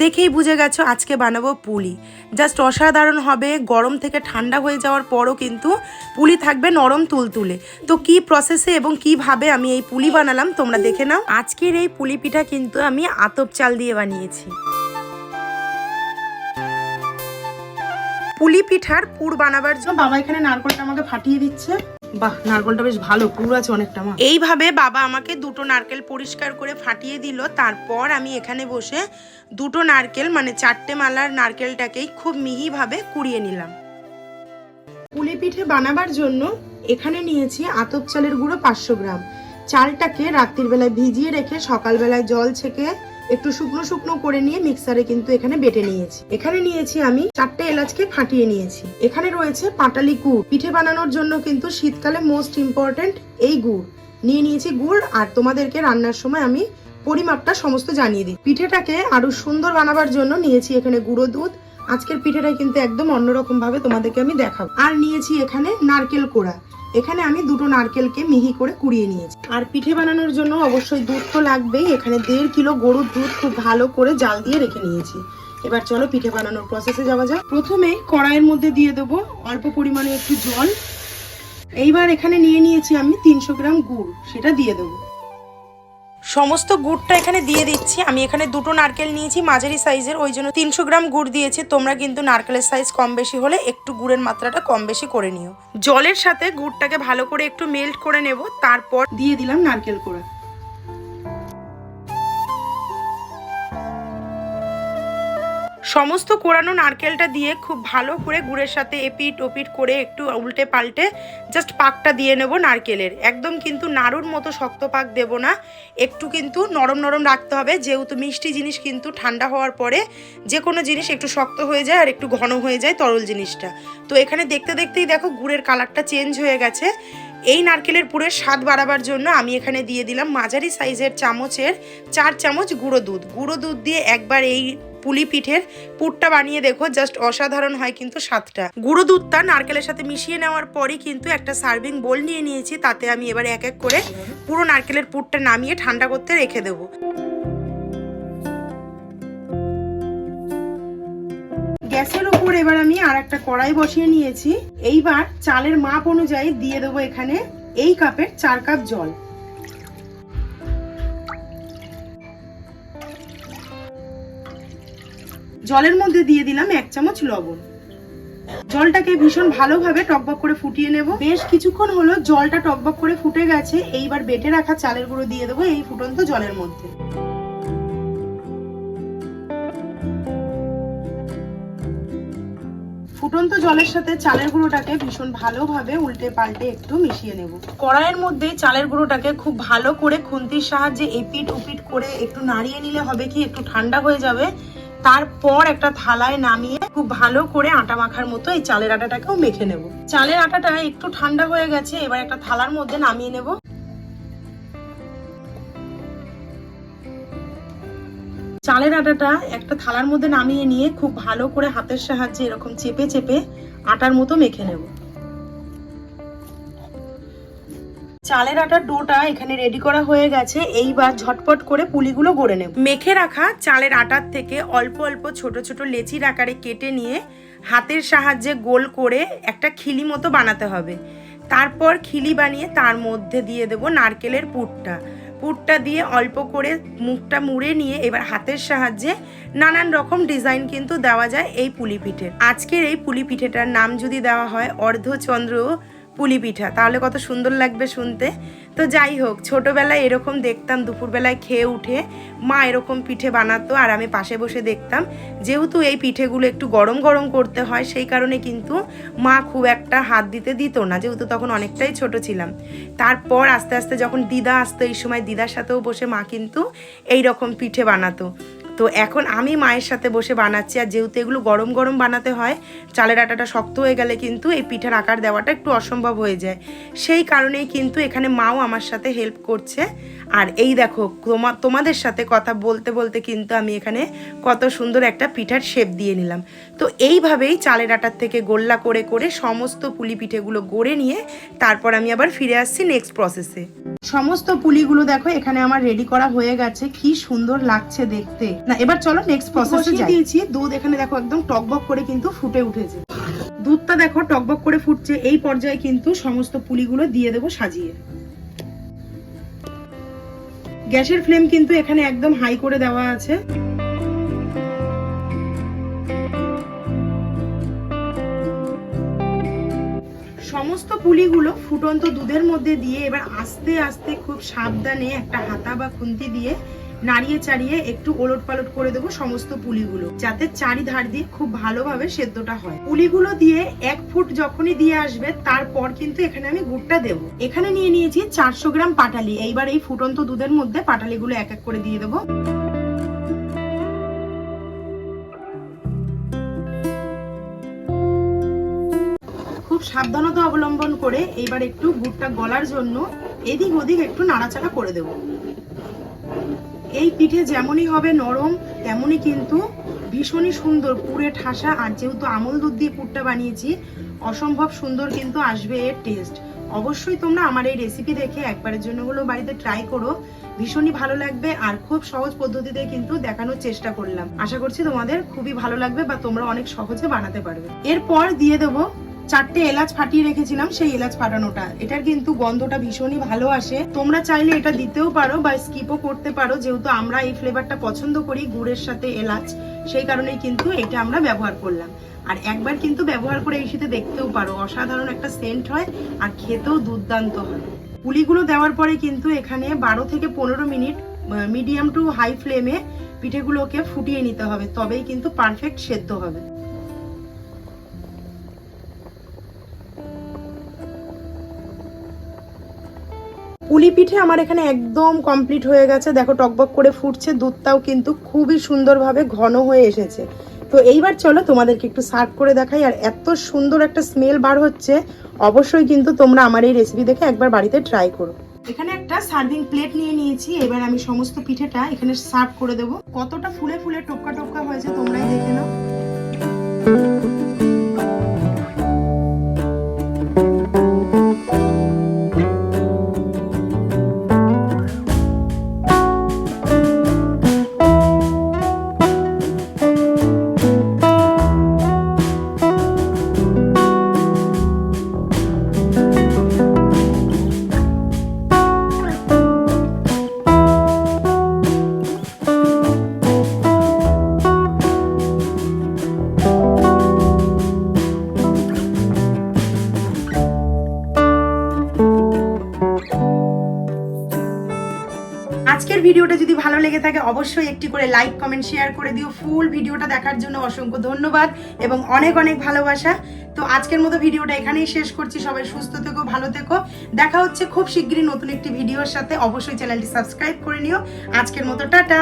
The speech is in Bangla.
দেখেই বুঝে গেছো আজকে বানাবো পুলি। জাস্ট অসাধারণ হবে, গরম থেকে ঠান্ডা হয়ে যাওয়ার পরও কিন্তু পুলি থাকবে নরম তুলতুলে। তো কি প্রসেসে এবং কীভাবে আমি এই পুলি বানালাম তোমরা দেখে নাও। আজকের এই পুলি পিঠা কিন্তু আমি আতপ চাল দিয়ে বানিয়েছি। পুলি পিঠার পুর বানাবার জন্য বাবা এখানে নারকলটা আমাকে ফাটিয়ে দিচ্ছে। বাহ নারকলটা বেশ ভালো পুর আছে অনেকটা মা। এইভাবে বাবা আমাকে দুটো নারকেল পরিষ্কার করে ফাটিয়ে দিল তারপর আমি এখানে বসে দুটো নারকেল মানে চারটে মালার নারকেলটাকেই খুব মিহিভাবে কুড়িয়ে নিলাম। পুলি পিঠে বানাবার জন্য এখানে নিয়েছি আতপ চালের গুঁড়ো পাঁচশো গ্রাম। চালটাকে রাত্রির বেলায় ভিজিয়ে রেখে সকালবেলায় জল ছেঁকে একটু শুকনো শুকনো করে নিয়ে মিক্সারে কিন্তু এখানে বেটে নিয়েছি। এখানে নিয়েছি আমি চারটে এলাচকে ফাটিয়ে নিয়েছি। এখানে রয়েছে পাটালি গুড়। পিঠে বানানোর জন্য কিন্তু শীতকালে মোস্ট ইম্পর্ট্যান্ট এই গুড়। নিয়ে নিয়েছি গুড় আর তোমাদেরকে রান্নার সময় আমি পরিমাপটা সমস্ত জানিয়ে দিই। পিঠেটাকে আরও সুন্দর বানাবার জন্য নিয়েছি এখানে গুঁড়ো দুধ। আজকের পিঠেটা কিন্তু একদম অন্যরকম ভাবে তোমাদেরকে আমি দেখাবো। আর নিয়েছি এখানে নারকেল কোড়া। এখানে আমি দুটো নারকেলকে মিহি করে কুড়িয়ে নিয়েছি। আর পিঠে বানানোর জন্য অবশ্যই দুধ তো লাগবেই। এখানে দেড় কিলো গরুর দুধ খুব ভালো করে জাল দিয়ে রেখে নিয়েছি। এবার চলো পিঠে বানানোর প্রসেসে যাওয়া যাক। প্রথমে কড়াইয়ের মধ্যে দিয়ে দেবো অল্প পরিমাণে একটু জল। এইবার এখানে নিয়ে নিয়েছি আমি তিনশো গ্রাম গুড়, সেটা দিয়ে দেবো। সমস্ত গুড়টা এখানে দিয়ে দিচ্ছি। আমি এখানে দুটো নারকেল নিয়েছি, মাঝারি সাইজের, ওই জন্য তিনশো গ্রাম গুড় দিয়েছি। তোমরা কিন্তু নারকেলের সাইজ কম বেশি হলে একটু গুড়ের মাত্রাটা কম বেশি করে নিও। জলের সাথে গুড়টাকে ভালো করে একটু মেল্ট করে নেব, তারপর দিয়ে দিলাম নারকেল কোড়া। সমস্ত কোরানো নারকেলটা দিয়ে খুব ভালো করে গুড়ের সাথে এপিট ওপিট করে একটু উল্টে পাল্টে জাস্ট পাকটা দিয়ে নেব নারকেলের। একদম কিন্তু নাড়ুর মতো শক্ত পাক দেব না। একটু কিন্তু নরম নরম রাখতে হবে, যেহেতু মিষ্টি জিনিস কিন্তু ঠান্ডা হওয়ার পরে যে কোনো জিনিস একটু শক্ত হয়ে যায় আর একটু ঘন হয়ে যায় তরল জিনিসটা। তো এখানে দেখতে দেখতেই দেখো গুড়ের কালারটা চেঞ্জ হয়ে গেছে। এই নারকেলের পুরের স্বাদ বাড়াবার জন্য আমি এখানে দিয়ে দিলাম মাঝারি সাইজের চামচের চার চামচ গুঁড়ো দুধ। গুঁড়ো দুধ দিয়ে একবার এই পুলি পিঠের পুরটা বানিয়ে দেখো জাস্ট অসাধারণ হয় কিন্তু স্বাদটা। গুঁড়ো দুধটা নারকেলের সাথে মিশিয়ে নেওয়ার পরই কিন্তু একটা সার্ভিং বোল নিয়ে নিয়েছি, তাতে আমি এবার এক এক করে পুরো নারকেলের পুরটা নামিয়ে ঠান্ডা করতে রেখে দেবো। গ্যাসের উপর এবার আমি আর একটা কড়াই বসিয়ে নিয়েছি। এইবার চালের মাপ অনুযায়ী দিয়ে দেবো এখানে এই কাপের চার কাপ জল। জলের মধ্যে দিয়ে দিলাম এক চামচ লবণ। জলটাকে ভীষণ ভালোভাবে টকবক করে ফুটিয়ে নেব। বেশ কিছুক্ষণ হলো জলটা টকবক করে ফুটে গেছে। এইবার বেটে রাখা চালের গুঁড়ো দিয়ে দেবো এই ফুটন্ত জলের মধ্যে। ফুটন্ত জলের সাথে চালের গুঁড়োটাকে ভীষণ ভালোভাবে উল্টে পাল্টে একটু মিশিয়ে নেব। কড়াইয়ের মধ্যে চালের গুঁড়োটাকে খুব ভালো করে খুন্তির সাহায্যে এপিট উপিট করে একটু নাড়িয়ে নিলে হবে কি? একটু ঠান্ডা হয়ে যাবে। তারপর একটা থালায় নামিয়ে খুব ভালো করে আটা মাখার মতো এই চালের আটাটাকেও মেখে নেব। চালের আটাটা একটু ঠান্ডা হয়ে গেছে, এবার একটা থালার মধ্যে নামিয়ে নেব। চালের আটাটা একটা থালার মধ্যে নামিয়ে নিয়ে খুব ভালো করে হাতের সাহায্যে এরকম চেপে চেপে আটার মতো মেখে নেব। চালের আটার ডোটা এখানে রেডি করা হয়ে গেছে। এইবার ঝটপট করে পুলিগুলো গড়ে নেব। মেখে রাখা চালের আটার থেকে অল্প অল্প ছোট ছোট লেচির আকারে কেটে নিয়ে হাতের সাহায্যে গোল করে একটা খিলি মতো বানাতে হবে। তারপর খিলি বানিয়ে তার মধ্যে দিয়ে দেব নারকেলের পুরটা। পুরটা দিয়ে অল্প করে মুখটা মুড়ে নিয়ে এবার হাতের সাহায্যে নানান রকম ডিজাইন কিন্তু দেওয়া যায় এই পুলি পিঠের আজকের এই পুলি পিঠেটার নাম যদি দেওয়া হয়, অর্ধচন্দ্র পুলি পিঠা তাহলে কত সুন্দর লাগবে শুনতে। তো যাই হোক, ছোটোবেলায় এরকম দেখতাম, দুপুরবেলায় খেয়ে উঠে মা এরকম পিঠে বানাতো আর আমি পাশে বসে দেখতাম। যেহেতু এই পিঠেগুলো একটু গরম গরম করতে হয়, সেই কারণে কিন্তু মা খুব একটা হাত দিতে দিত না, যেহেতু তখন অনেকটাই ছোট ছিলাম। তারপর আস্তে আস্তে যখন দিদা আসতো, এই সময় দিদার সাথেও বসে মা কিন্তু এই রকম পিঠে বানাতো। তো এখন আমি মায়ের সাথে বসে বানাচ্ছি, আর যেহেতু এগুলো গরম গরম বানাতে হয়, চালের আটাটা শক্ত হয়ে গেলে কিন্তু এই পিঠার আকার দেওয়াটা একটু অসম্ভব হয়ে যায়। সেই কারণেই কিন্তু এখানে মাও আমার সাথে হেল্প করছে। আর এই দেখো, তোমা, তোমাদের সাথে কথা বলতে বলতে কিন্তু আমি এখানে কত সুন্দর একটা পিঠার শেপ দিয়ে নিলাম। তো এইভাবেই চালের আটার থেকে গোল্লা করে করে সমস্ত পুলি পিঠেগুলো গড়ে নিয়ে তারপর আমি আবার ফিরে আসছি নেক্সট প্রসেসে সমস্ত পুলিগুলো দেখো এখানে আমার রেডি করা হয়ে গেছে। কি সুন্দর লাগছে দেখতে। না এবার চলো নেক্সট প্রসেসে যাই। দিয়েছি দুধ এখানে দেখো একদম টকবক করে কিন্তু ফুটে উঠেছে। দুধটা দেখো টকবক করে ফুটছে এই পর্যায়ে কিন্তু সমস্ত পুলিগুলো দিয়ে দেবো সাজিয়ে। গ্যাসের ফ্লেম কিন্তু এখানে একদম হাই করে দেওয়া আছে। সমস্ত পুলিগুলো ফুটন্ত দুধের মধ্যে দিয়ে এবার আস্তে আস্তে খুব সাবধানে একটা হাতা বা খুন্তি দিয়ে নাড়িয়ে চাড়িয়ে একটু ওলট পালট করে দেবো সমস্ত পুলিগুলো, যাতে চারিধার দিয়ে খুব ভালোভাবে সেদ্ধটা হয়। পুলিগুলো দিয়ে এক ফুট যখনই দিয়ে আসবে, তারপর কিন্তু এখানে আমি গুড়টা দেবো। এখানে নিয়ে নিয়েছি চারশো গ্রাম পাটালি। এইবার এই ফুটন্ত দুধের মধ্যে পাটালিগুলো এক এক করে দিয়ে দেবো। সাবধানতা অবলম্বন করে এইবার একটু গুড়টা গলার জন্য এদিক ওদিক একটু নাড়াচাড়া করে দেব। এই পিঠে যেমনই হবে নরম, তেমনই কিন্তু ভীষণই সুন্দর পুরে ঠাসা আর যেহেতু আমল দুধ দিয়ে পুরটা বানিয়েছি, অসম্ভব সুন্দর কিন্তু আসবে এর টেস্ট অবশ্যই তোমরা আমার এই রেসিপি দেখে একবারের জন্য হলো বাড়িতে ট্রাই করো। ভীষণই ভালো লাগবে আর খুব সহজ পদ্ধতিতে কিন্তু দেখানোর চেষ্টা করলাম। আশা করছি তোমাদের খুবই ভালো লাগবে বা তোমরা অনেক সহজে বানাতে পারবে। এরপর দিয়ে দেবো চারটে এলাচ ফাটিয়ে রেখেছিলাম, সেই এলাচ ফাটানোটা। এটার কিন্তু গন্ধটা ভীষণই ভালো আসে। তোমরা চাইলে এটা দিতেও পারো বা স্কিপও করতে পারো, যেহেতু আমরা এই ফ্লেভারটা পছন্দ করি গুড়ের সাথে এলাচ। সেই কারণেই কিন্তু এটা আমরা ব্যবহার করলাম। আর একবার কিন্তু ব্যবহার করে এই শীতে দেখতেও পারো, অসাধারণ একটা সেন্ট হয় আর খেতেও দুর্দান্ত হয়। পুলিগুলো দেওয়ার পরে কিন্তু এখানে বারো থেকে পনেরো মিনিট মিডিয়াম টু হাই ফ্লেমে পিঠেগুলোকে ফুটিয়ে নিতে হবে, তবেই কিন্তু পারফেক্ট সেদ্ধ হবে। পুলি পিঠে আমার এখানে একদম কমপ্লিট হয়ে গেছে। দেখো, টকবক করে ফুটছে, দুধটাও কিন্তু খুবই সুন্দরভাবে ঘন হয়ে এসেছে। তো এইবার চলো তোমাদেরকে একটু সার্ভ করে দেখাই, আর এত সুন্দর একটা স্মেল বার হচ্ছে, অবশ্যই কিন্তু তোমরা আমার এই রেসিপি দেখে একবার বাড়িতে ট্রাই করো। এখানে একটা সার্ভিং প্লেট নিয়ে নিয়েছি, এবার আমি সমস্ত পিঠেটা এখানে সার্ভ করে দেবো। কতটা ফুলে ফুলে টপকা টপকা হয়েছে তোমরাই দেখে নাও। লেগে থাকে, অবশ্যই একটি করে লাইক কমেন্ট শেয়ার করে দিও। ফুল ভিডিওটা দেখার জন্য অসংখ্য ধন্যবাদ এবং অনেক অনেক ভালোবাসা। তো আজকের মতো ভিডিওটা এখানেই শেষ করছি। সবাই সুস্থ থেকো, ভালো থেকো। দেখা হচ্ছে খুব শীঘ্রই নতুন একটি ভিডিওর সাথে। অবশ্যই চ্যানেলটি সাবস্ক্রাইব করে নিও। আজকের মতো টাটা।